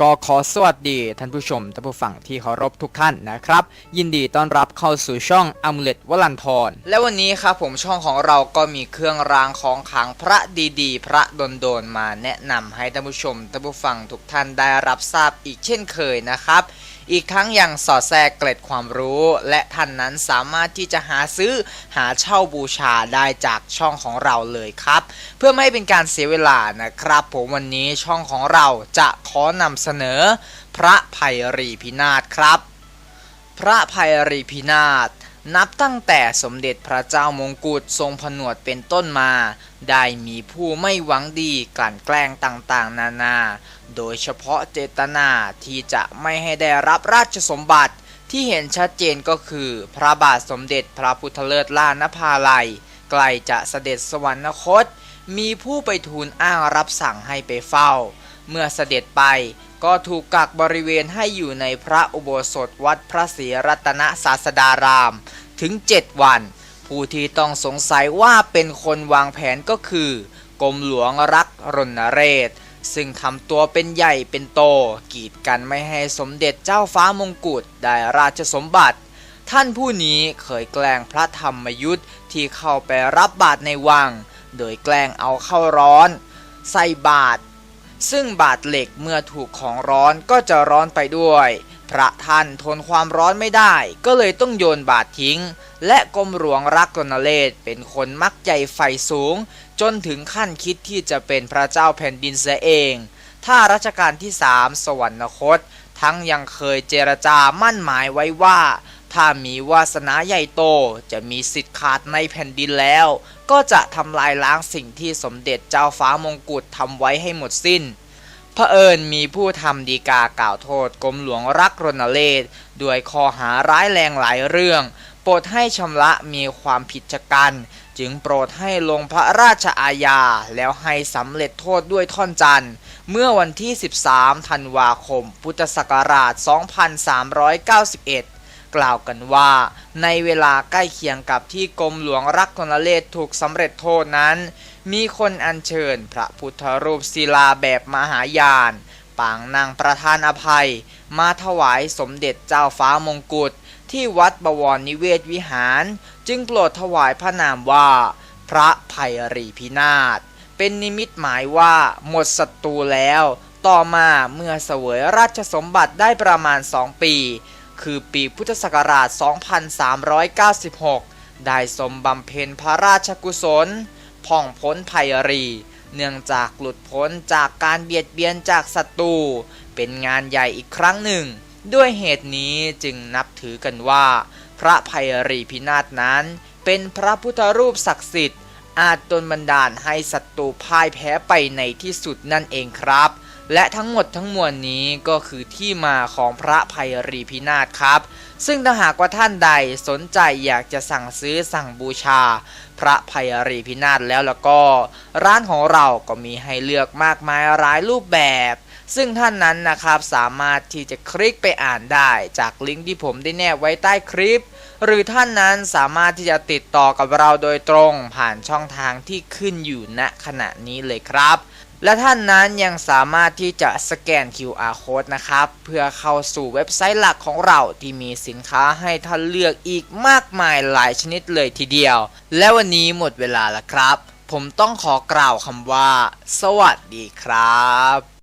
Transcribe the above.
ก็ขอสวัสดีท่านผู้ชมท่านผู้ฟังที่เคารพทุกท่านนะครับ ยินดีต้อนรับเข้าสู่ช่องอ m u l e t วลันทรและวันนี้ครับผมช่องของเราก็มีเครื่องรางของขลังพระดีๆ พระโดนๆมาแนะนำให้ท่านผู้ชมท่านผู้ฟังทุกท่านได้รับทราบอีกเช่นเคยนะครับ อีกทั้งยังสอดแทรกเกร็ดความรู้ และท่านนั้นสามารถที่จะหาซื้อหาเช่าบูชาได้จากช่องของเราเลยครับ เพื่อไม่ให้เป็นการเสียเวลานะครับ ผมวันนี้ช่องของเราจะขอนำเสนอ พระภัยรีพินาศครับ พระภัยรีพินาศนับตั้งแต่สมเด็จพระเจ้ามงกุฎทรงผนวดเป็นต้นมา ได้มีผู้ไม่หวังดีกลั่นแกล้งต่างๆ นานา โดยเฉพาะเจตนาที่จะไม่ให้ได้รับราชสมบัติที่เห็นชัดเจนก็คือ พระบาทสมเด็จพระพุทธเลิศล่านภาลัยใกล้จะเสด็จสวรรคต มีผู้ไปทูลอ้างรับสั่งให้ไปเฝ้า เมื่อเสด็จไปก็ถูกกักบริเวณให้อยู่ในพระอุโบสถวัดพระศรีรัตนศาสดาราม ถึง 7 วัน ผู้ที่ต้องสงสัยว่าเป็นคนวางแผนก็คือกรมหลวงรักรณเรศ ซึ่งทำตัวเป็นใหญ่เป็นโต กีดกันไม่ให้สมเด็จเจ้าฟ้ามงกุฎได้ราชสมบัติ ท่านผู้นี้เคยแกล้งพระธรรมยุทธ์ที่เข้าไปรับบาตรในวัง โดยแกล้งเอาเข้าร้อน ใส่บาตรซึ่งบาดเหล็กเมื่อถูกของร้อนก็จะร้อนไปด้วย พระท่านทนความร้อนไม่ได้ ก็เลยต้องโยนบาดทิ้ง และกรมหลวงรักรณเลศเป็นคนมักใจไฟสูง จนถึงขั้นคิดที่จะเป็นพระเจ้าแผ่นดินเสียเอง ถ้ารัชกาลที่สามสวรรคต ทั้งยังเคยเจรจามั่นหมายไว้ว่า ถ้ามีวาสนาใหญ่โตจะมีสิทธิ์ขาดในแผ่นดินแล้ว ก็จะทำลายล้างสิ่งที่สมเด็จเจ้าฟ้ามงกุฎทำไว้ให้หมดสิ้น เผอิญมีผู้ทำดีกากล่าวโทษกรมหลวงรักรณเลศด้วยข้อหาร้ายแรงหลายเรื่อง โปรดให้ชำระมีความผิดชะกัน จึงโปรดให้ลงพระราชอาญา แล้วให้สำเร็จโทษด้วยท่อนจันทร์ เมื่อวันที่ 13 ธันวาคม พุทธศักราช 2391 กล่าวกันว่า ในเวลาใกล้เคียงกับที่กรมหลวงรักรณเลศถูกสำเร็จโทษนั้น มีคนอัญเชิญพระพุทธรูปศิลาแบบมหายาน ปางนางประธานอภัย มาถวายสมเด็จเจ้าฟ้ามงกุฎที่วัดบวรนิเวศวิหาร จึงโปรดถวายพระนามว่า พระภัยรีพินาศเป็นนิมิตหมายว่าหมดศัตรูแล้ว ต่อมาเมื่อเสวยราชสมบัติได้ประมาณ2ปี คือปีพุทธศักราช 2396 ได้สมบำเพ็ญพระราชกุศล พ่องพ้นภัยรี เนื่องจากหลุดพ้นจากการเบียดเบียนจากศัตรู เป็นงานใหญ่อีกครั้งหนึ่ง ด้วยเหตุนี้จึงนับถือกันว่า พระภัยรีพินาศนั้น เป็นพระพุทธรูปศักดิ์สิทธิ์อาจตนบันดาลให้ศัตรูพ่ายแพ้ไปในที่สุดนั่นเองครับ และทั้งหมดทั้งมวลนี้ก็คือที่มาของพระภัยรีพินาศครับ ซึ่งถ้าหากว่าท่านใดสนใจอยากจะสั่งซื้อสั่งบูชา พระภัยรีพินาศแล้วแล้วก็ ร้านของเราก็มีให้เลือกมากมายหลายรูปแบบ ซึ่งท่านนั้นนะครับสามารถที่จะคลิกไปอ่านได้จากลิงก์ที่ผมได้แนบไว้ใต้คลิป หรือท่านนั้นสามารถที่จะติดต่อกับเราโดยตรงผ่านช่องทางที่ขึ้นอยู่ณขณะนี้เลยครับ และท่านนั้นยังสามารถที่จะสแกน QR code นะครับ เพื่อเข้าสู่เว็บไซต์หลักของเราที่มีสินค้าให้ท่านเลือกอีกมากมายหลายชนิดเลยทีเดียว และวันนี้หมดเวลาแล้วครับ ผมต้องขอกล่าวคำว่า สวัสดีครับ